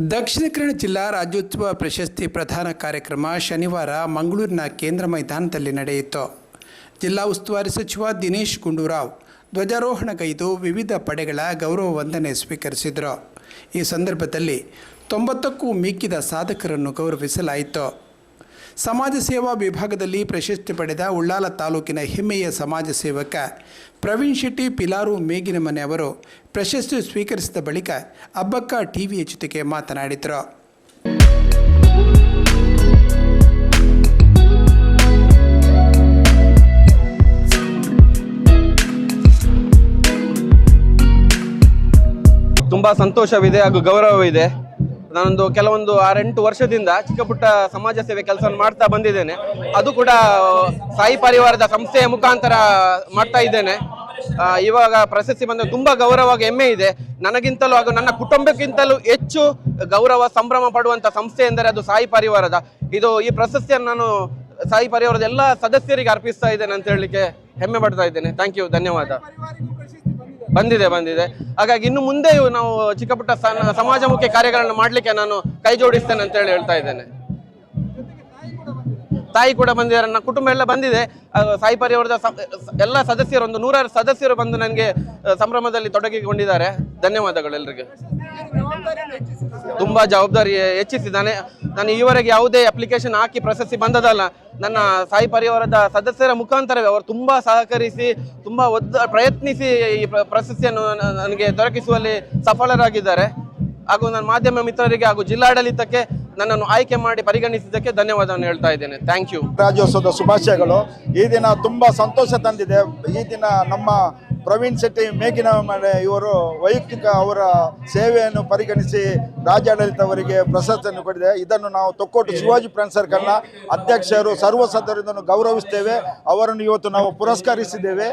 ದಕ್ಷಿಣ ಕನ್ನಡ ಜಿಲ್ಲಾ ರಾಜ್ಯೋತ್ಸವ ಪ್ರಶಸ್ತಿ ಪ್ರಧಾನ ಕಾರ್ಯಕ್ರಮ ಶನಿವಾರ ಮಂಗಳೂರಿನ ಕೇಂದ್ರ ಮೈದಾನದಲ್ಲಿ ನಡೆಯಿತು. ಜಿಲ್ಲಾ ಉಸ್ತುವಾರಿ ಸಚಿವ ದಿನೇಶ್ ಗುಂಡೂರಾವ್ ಧ್ವಜಾರೋಹಣಗೈದು ವಿವಿಧ ಪಡೆಗಳ ಗೌರವ ವಂದನೆ ಸ್ವೀಕರಿಸಿದರು. ಈ ಸಂದರ್ಭದಲ್ಲಿ ತೊಂಬತ್ತಕ್ಕೂ ಮಿಕ್ಕಿದ ಸಾಧಕರನ್ನು ಗೌರವಿಸಲಾಯಿತು. ಸಮಾಜ ಸೇವಾ ವಿಭಾಗದಲ್ಲಿ ಪ್ರಶಸ್ತಿ ಪಡೆದ ಉಳ್ಳಾಲ ತಾಲೂಕಿನ ಹೆಮ್ಮೆಯ ಸಮಾಜ ಸೇವಕ ಪ್ರವೀಣ್ ಶೆಟ್ಟಿ ಪಿಲಾರು ಮೇಗಿನ ಮನೆ ಅವರು ಪ್ರಶಸ್ತಿ ಸ್ವೀಕರಿಸಿದ ಬಳಿಕ ಅಬ್ಬಕ್ಕ ಟಿವಿಯ ಜೊತೆಗೆ ಮಾತನಾಡಿದರು. ತುಂಬ ಸಂತೋಷವಿದೆ ಹಾಗೂ ಗೌರವವಿದೆ. ನಾನೊಂದು ಕೆಲವೊಂದು ಆರೆಂಟು ವರ್ಷದಿಂದ ಚಿಕ್ಕ ಪುಟ್ಟ ಸಮಾಜ ಸೇವೆ ಕೆಲಸ ಮಾಡ್ತಾ ಬಂದಿದ್ದೇನೆ. ಅದು ಕೂಡ ಸಾಯಿ ಪರಿವಾರದ ಸಂಸ್ಥೆಯ ಮುಖಾಂತರ ಮಾಡ್ತಾ ಇದ್ದೇನೆ. ಇವಾಗ ಪ್ರಶಸ್ತಿ ಬಂದ ತುಂಬಾ ಗೌರವ ಹೆಮ್ಮೆ ಇದೆ. ನನಗಿಂತಲೂ ಹಾಗೂ ನನ್ನ ಕುಟುಂಬಕ್ಕಿಂತಲೂ ಹೆಚ್ಚು ಗೌರವ, ಸಂಭ್ರಮ ಪಡುವಂತ ಸಂಸ್ಥೆ ಎಂದರೆ ಅದು ಸಾಯಿ ಪರಿವಾರದ. ಇದು ಈ ಪ್ರಶಸ್ತಿಯನ್ನು ನಾನು ಸಾಯಿ ಪರಿವಾರದ ಎಲ್ಲ ಸದಸ್ಯರಿಗೆ ಅರ್ಪಿಸ್ತಾ ಇದ್ದೇನೆ ಅಂತ ಹೇಳಲಿಕ್ಕೆ ಹೆಮ್ಮೆ ಪಡ್ತಾ ಇದ್ದೇನೆ. ಥ್ಯಾಂಕ್ ಯು ಧನ್ಯವಾದ. ಬಂದಿದೆ ಬಂದಿದೆ. ಹಾಗಾಗಿ ಇನ್ನು ಮುಂದೆಯೂ ನಾವು ಚಿಕ್ಕ ಪುಟ್ಟ ಸಮಾಜಮುಖಿ ಕಾರ್ಯಗಳನ್ನು ಮಾಡಲಿಕ್ಕೆ ನಾನು ಕೈ ಜೋಡಿಸ್ತೇನೆ ಅಂತ ಹೇಳಿ ಹೇಳ್ತಾ ಇದ್ದೇನೆ. ತಾಯಿ ಕೂಡ ಬಂದಿದ್ದಾರೆ, ನನ್ನ ಕುಟುಂಬ ಎಲ್ಲ ಬಂದಿದೆ. ಸಾಯಿ ಪರಿವಾರದ ಎಲ್ಲ ಸದಸ್ಯರು, ಒಂದು ನೂರಾರು ಸದಸ್ಯರು ಬಂದು ನನಗೆ ಸಂಭ್ರಮದಲ್ಲಿ ತೊಡಗಿಕೊಂಡಿದ್ದಾರೆ. ಧನ್ಯವಾದಗಳು ಎಲ್ರಿಗೂ. ತುಂಬಾ ಜವಾಬ್ದಾರಿ ಹೆಚ್ಚಿಸಿದ್ದಾನೆ. ನಾನು ಈವರೆಗೆ ಯಾವುದೇ ಅಪ್ಲಿಕೇಶನ್ ಹಾಕಿ ಪ್ರಶಸ್ತಿ ಬಂದದಲ್ಲ ನನ್ನ ಸಾಯಿ ಪರಿವಾರದ ಸದಸ್ಯರ ಮುಖಾಂತರವೇ ಅವರು ತುಂಬಾ ಸಹಕರಿಸಿ, ತುಂಬಾ ಒದ್ದ ಪ್ರಯತ್ನಿಸಿ ಈ ಪ್ರ- ಪ್ರಶಸ್ತಿಯನ್ನು ನನಗೆ ದೊರಕಿಸುವಲ್ಲಿ ಸಫಲರಾಗಿದ್ದಾರೆ. ಹಾಗೂ ನನ್ನ ಮಾಧ್ಯಮ ಮಿತ್ರರಿಗೆ ಹಾಗೂ ಜಿಲ್ಲಾಡಳಿತಕ್ಕೆ ನನ್ನನ್ನು ಆಯ್ಕೆ ಮಾಡಿ ಪರಿಗಣಿಸಿದ್ದಕ್ಕೆ ಧನ್ಯವಾದವನ್ನು ಹೇಳ್ತಾ ಇದ್ದೇನೆ. ಥ್ಯಾಂಕ್ ಯು ರಾಜ್ಯೋತ್ಸವದ ಶುಭಾಶಯಗಳು. ಈ ದಿನ ತುಂಬ ಸಂತೋಷ ತಂದಿದೆ. ಈ ದಿನ ನಮ್ಮ ಪ್ರವೀಣ್ ಶೆಟ್ಟಿ ಮನೆ ಇವರು ವೈಯಕ್ತಿಕ ಅವರ ಸೇವೆಯನ್ನು ಪರಿಗಣಿಸಿ ರಾಜ್ಯಾಡಳಿತವರಿಗೆ ಪ್ರಶಸ್ತಿಯನ್ನು ಕೊಟ್ಟಿದೆ. ಇದನ್ನು ನಾವು ತೊಕ್ಕೋಟು ಶಿವಾಜಿ ಫ್ರೆಂಡ್ ಸರ್ಕಲ್ನ ಅಧ್ಯಕ್ಷರು ಸರ್ವ ಗೌರವಿಸ್ತೇವೆ. ಅವರನ್ನು ಇವತ್ತು ನಾವು ಪುರಸ್ಕರಿಸಿದ್ದೇವೆ.